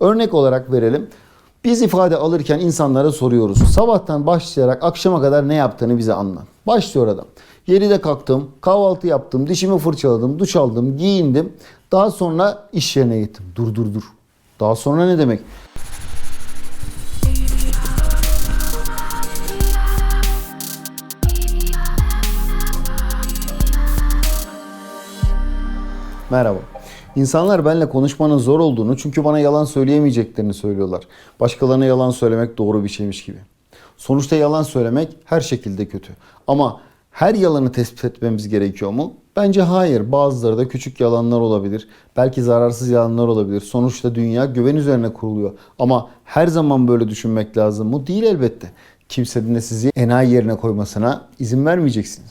Örnek olarak verelim. Biz ifade alırken insanlara soruyoruz. Sabahtan başlayarak akşama kadar ne yaptığını bize anlat. Başlıyor adam. 7'de kalktım, kahvaltı yaptım, dişimi fırçaladım, duş aldım, giyindim. Daha sonra iş yerine gittim. Dur dur dur. Daha sonra ne demek? Merhaba. İnsanlar benimle konuşmanın zor olduğunu çünkü bana yalan söyleyemeyeceklerini söylüyorlar. Başkalarına yalan söylemek doğru bir şeymiş gibi. Sonuçta yalan söylemek her şekilde kötü. Ama her yalanı tespit etmemiz gerekiyor mu? Bence hayır. Bazıları da küçük yalanlar olabilir. Belki zararsız yalanlar olabilir. Sonuçta dünya güven üzerine kuruluyor. Ama her zaman böyle düşünmek lazım mı? Değil elbette. Kimsenin de sizi enayi yerine koymasına izin vermeyeceksiniz.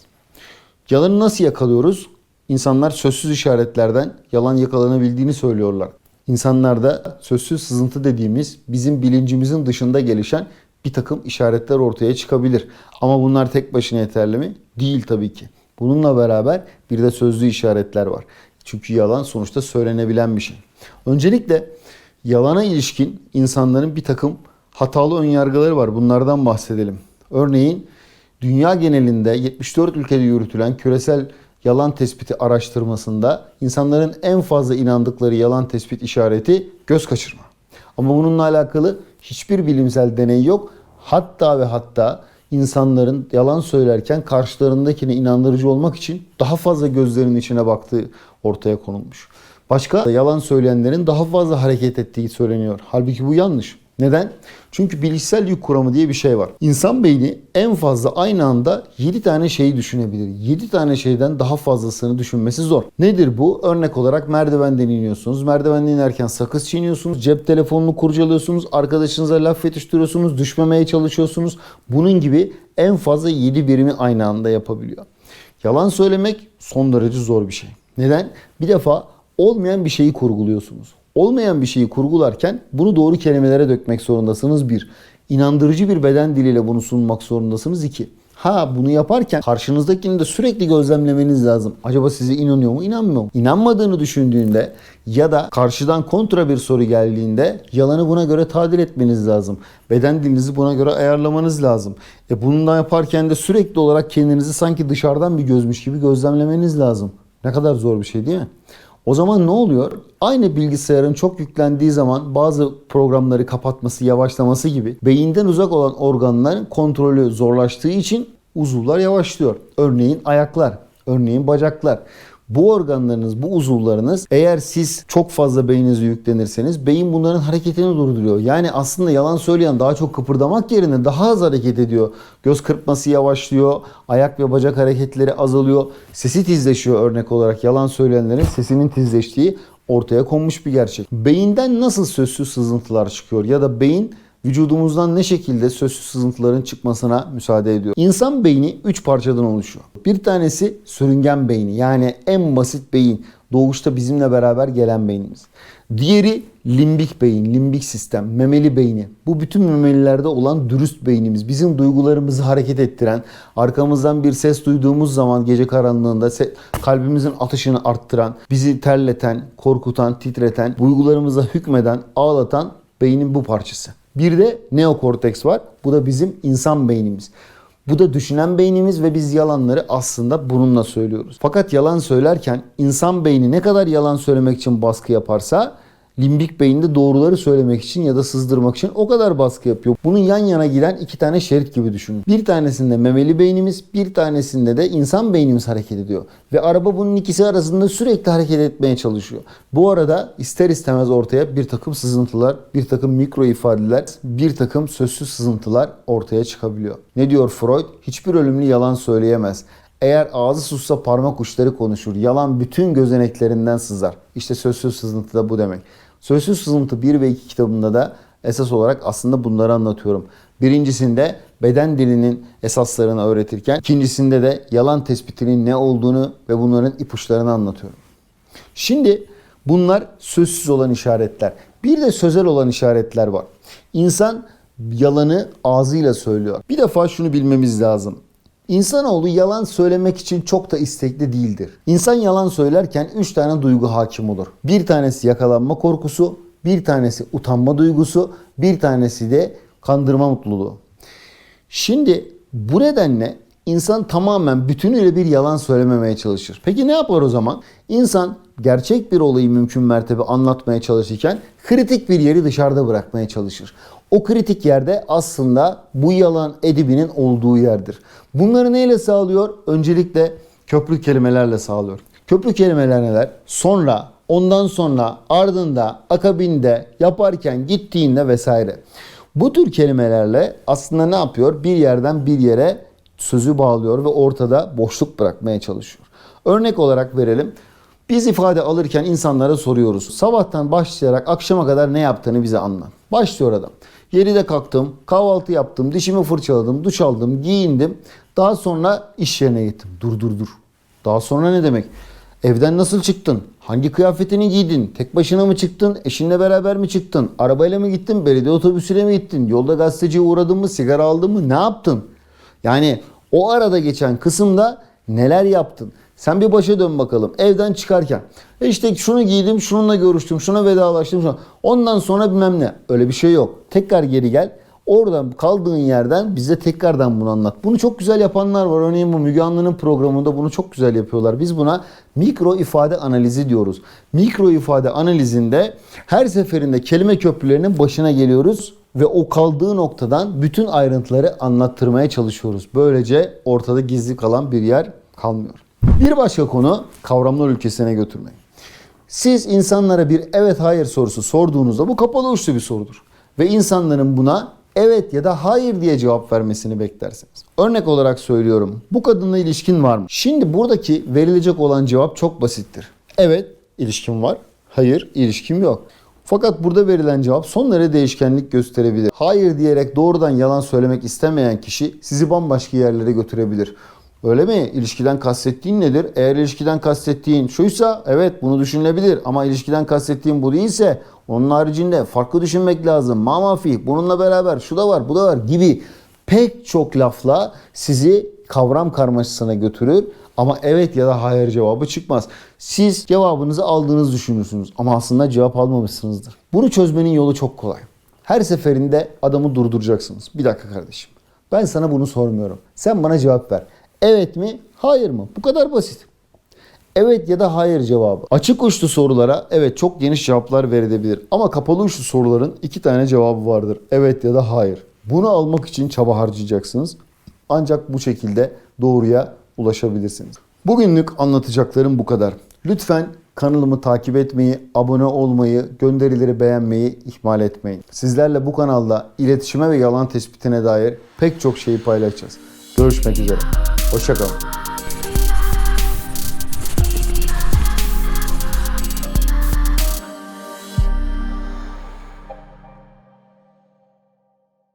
Yalanı nasıl yakalıyoruz? İnsanlar sözsüz işaretlerden yalan yakalanabildiğini söylüyorlar. İnsanlarda sözsüz sızıntı dediğimiz bizim bilincimizin dışında gelişen bir takım işaretler ortaya çıkabilir. Ama bunlar tek başına yeterli mi? Değil tabii ki. Bununla beraber bir de sözlü işaretler var. Çünkü yalan sonuçta söylenebilen bir şey. Öncelikle yalana ilişkin insanların bir takım hatalı önyargıları var. Bunlardan bahsedelim. Örneğin dünya genelinde 74 ülkede yürütülen küresel yalan tespiti araştırmasında insanların en fazla inandıkları yalan tespit işareti göz kaçırma. Ama bununla alakalı hiçbir bilimsel deney yok. Hatta ve hatta insanların yalan söylerken karşılarındakine inandırıcı olmak için daha fazla gözlerinin içine baktığı ortaya konulmuş. Başka yalan söyleyenlerin daha fazla hareket ettiği söyleniyor. Halbuki bu yanlış. Neden? Çünkü bilişsel yük kuramı diye bir şey var. İnsan beyni en fazla aynı anda 7 tane şeyi düşünebilir. 7 tane şeyden daha fazlasını düşünmesi zor. Nedir bu? Örnek olarak merdivenden iniyorsunuz. Merdivenden inerken sakız çiğniyorsunuz. Cep telefonunu kurcalıyorsunuz. Arkadaşınıza laf yetiştiriyorsunuz. Düşmemeye çalışıyorsunuz. Bunun gibi en fazla 7 birimi aynı anda yapabiliyor. Yalan söylemek son derece zor bir şey. Neden? Bir defa olmayan bir şeyi kurguluyorsunuz. Olmayan bir şeyi kurgularken bunu doğru kelimelere dökmek zorundasınız bir. İnandırıcı bir beden diliyle bunu sunmak zorundasınız iki. Ha bunu yaparken karşınızdakini de sürekli gözlemlemeniz lazım. Acaba size inanıyor mu, inanmıyor mu? İnanmadığını düşündüğünde ya da karşıdan kontra bir soru geldiğinde yalanı buna göre tadil etmeniz lazım. Beden dilinizi buna göre ayarlamanız lazım. E bunu da yaparken de sürekli olarak kendinizi sanki dışarıdan bir gözmüş gibi gözlemlemeniz lazım. Ne kadar zor bir şey değil mi? O zaman ne oluyor? Aynı bilgisayarın çok yüklendiği zaman bazı programları kapatması, yavaşlaması gibi beyinden uzak olan organların kontrolü zorlaştığı için uzuvlar yavaşlıyor. Örneğin ayaklar, örneğin bacaklar. Bu organlarınız, bu uzuvlarınız eğer siz çok fazla beyninize yüklenirseniz beyin bunların hareketini durduruyor. Yani aslında yalan söyleyen daha çok kıpırdamak yerine daha az hareket ediyor. Göz kırpması yavaşlıyor, ayak ve bacak hareketleri azalıyor. Sesi tizleşiyor örnek olarak yalan söyleyenlerin sesinin tizleştiği ortaya konmuş bir gerçek. Beyinden nasıl sözsüz sızıntılar çıkıyor ya da beyin vücudumuzdan ne şekilde sözsüz sızıntıların çıkmasına müsaade ediyor. İnsan beyni 3 parçadan oluşuyor. Bir tanesi sürüngen beyni yani en basit beyin. Doğuşta bizimle beraber gelen beynimiz. Diğeri limbik beyin, limbik sistem, memeli beyni. Bu bütün memelilerde olan dürüst beynimiz. Bizim duygularımızı hareket ettiren, arkamızdan bir ses duyduğumuz zaman gece karanlığında kalbimizin atışını arttıran, bizi terleten, korkutan, titreten, duygularımıza hükmeden, ağlatan beynin bu parçası. Bir de neokorteks var. Bu da bizim insan beynimiz. Bu da düşünen beynimiz ve biz yalanları aslında bununla söylüyoruz. Fakat yalan söylerken insan beyni ne kadar yalan söylemek için baskı yaparsa limbik beyinde doğruları söylemek için ya da sızdırmak için o kadar baskı yapıyor. Bunun yan yana giden iki tane şerit gibi düşünün. Bir tanesinde memeli beynimiz, bir tanesinde de insan beynimiz hareket ediyor. Ve araba bunun ikisi arasında sürekli hareket etmeye çalışıyor. Bu arada ister istemez ortaya bir takım sızıntılar, bir takım mikro ifadeler, bir takım sözsüz sızıntılar ortaya çıkabiliyor. Ne diyor Freud? Hiçbir ölümlü yalan söyleyemez. Eğer ağzı sussa parmak uçları konuşur. Yalan bütün gözeneklerinden sızar. İşte sözsüz sızıntı da bu demek. Sözsüz sızıntı 1 ve 2 kitabında da esas olarak aslında bunları anlatıyorum. Birincisinde beden dilinin esaslarını öğretirken ikincisinde de yalan tespitinin ne olduğunu ve bunların ipuçlarını anlatıyorum. Şimdi bunlar sözsüz olan işaretler. Bir de sözel olan işaretler var. İnsan yalanı ağzıyla söylüyor. Bir defa şunu bilmemiz lazım. İnsanoğlu yalan söylemek için çok da istekli değildir. İnsan yalan söylerken 3 tane duygu hakim olur. Bir tanesi yakalanma korkusu, Bir tanesi utanma duygusu, bir tanesi de kandırma mutluluğu. Şimdi bu nedenle insan tamamen bütünüyle bir yalan söylememeye çalışır. Peki ne yapar o zaman? İnsan gerçek bir olayı mümkün mertebe anlatmaya çalışırken kritik bir yeri dışarıda bırakmaya çalışır. O kritik yerde aslında bu yalan edibinin olduğu yerdir. Bunları neyle sağlıyor? Öncelikle köprü kelimelerle sağlıyor. Köprü kelimeler neler? Sonra, ondan sonra, ardında, akabinde, yaparken, gittiğinde vesaire. Bu tür kelimelerle aslında ne yapıyor? Bir yerden bir yere sözü bağlıyor ve ortada boşluk bırakmaya çalışıyor. Örnek olarak verelim. Biz ifade alırken insanlara soruyoruz. Sabahtan başlayarak akşama kadar ne yaptığını bize anlat. Başlıyor adam. 7'de kalktım, kahvaltı yaptım, dişimi fırçaladım, duş aldım, giyindim. Daha sonra iş yerine gittim. Dur dur dur. Daha sonra ne demek? Evden nasıl çıktın? Hangi kıyafetini giydin? Tek başına mı çıktın? Eşinle beraber mi çıktın? Arabayla mı gittin? Belediye otobüsüyle mi gittin? Yolda gazeteciye uğradın mı? Sigara aldın mı? Ne yaptın? Yani o arada geçen kısımda neler yaptın? Sen bir başa dön bakalım. Evden çıkarken. E işte şunu giydim, şununla görüştüm, şuna vedalaştım. Şuna. Ondan sonra bilmem ne. Öyle bir şey yok. Tekrar geri gel. Oradan kaldığın yerden bize tekrardan bunu anlat. Bunu çok güzel yapanlar var. Örneğin bu Müge Anlı'nın programında bunu çok güzel yapıyorlar. Biz buna mikro ifade analizi diyoruz. Mikro ifade analizinde her seferinde kelime köprülerinin başına geliyoruz ve o kaldığı noktadan bütün ayrıntıları anlattırmaya çalışıyoruz. Böylece ortada gizli kalan bir yer kalmıyor. Bir başka konu kavramlar ülkesine götürmek. Siz insanlara bir evet hayır sorusu sorduğunuzda bu kapalı uçlu bir sorudur. Ve insanların buna evet ya da hayır diye cevap vermesini beklersiniz. Örnek olarak söylüyorum. Bu kadınla ilişkin var mı? Şimdi buradaki verilecek olan cevap çok basittir. Evet ilişkim var. Hayır ilişkim yok. Fakat burada verilen cevap son derece değişkenlik gösterebilir. Hayır diyerek doğrudan yalan söylemek istemeyen kişi sizi bambaşka yerlere götürebilir. Öyle mi? İlişkiden kastettiğin nedir? Eğer ilişkiden kastettiğin şuysa evet bunu düşünülebilir ama ilişkiden kastettiğin bu değilse onun haricinde farklı düşünmek lazım. Mamafi bununla beraber şu da var bu da var gibi pek çok lafla sizi kavram karmaşasına götürür ama evet ya da hayır cevabı çıkmaz. Siz cevabınızı aldığınızı düşünürsünüz ama aslında cevap almamışsınızdır. Bunu çözmenin yolu çok kolay. Her seferinde adamı durduracaksınız. Bir dakika kardeşim. Ben sana bunu sormuyorum. Sen bana cevap ver. Evet mi? Hayır mı? Bu kadar basit. Evet ya da hayır cevabı. Açık uçlu sorulara evet çok geniş cevaplar verilebilir. Ama kapalı uçlu soruların iki tane cevabı vardır. Evet ya da hayır. Bunu almak için çaba harcayacaksınız. Ancak bu şekilde doğruya ulaşabilirsiniz. Bugünlük anlatacaklarım bu kadar. Lütfen kanalımı takip etmeyi, abone olmayı, gönderileri beğenmeyi ihmal etmeyin. Sizlerle bu kanalda iletişime ve yalan tespitine dair pek çok şeyi paylaşacağız. Görüşmek üzere. Hoşçakalın.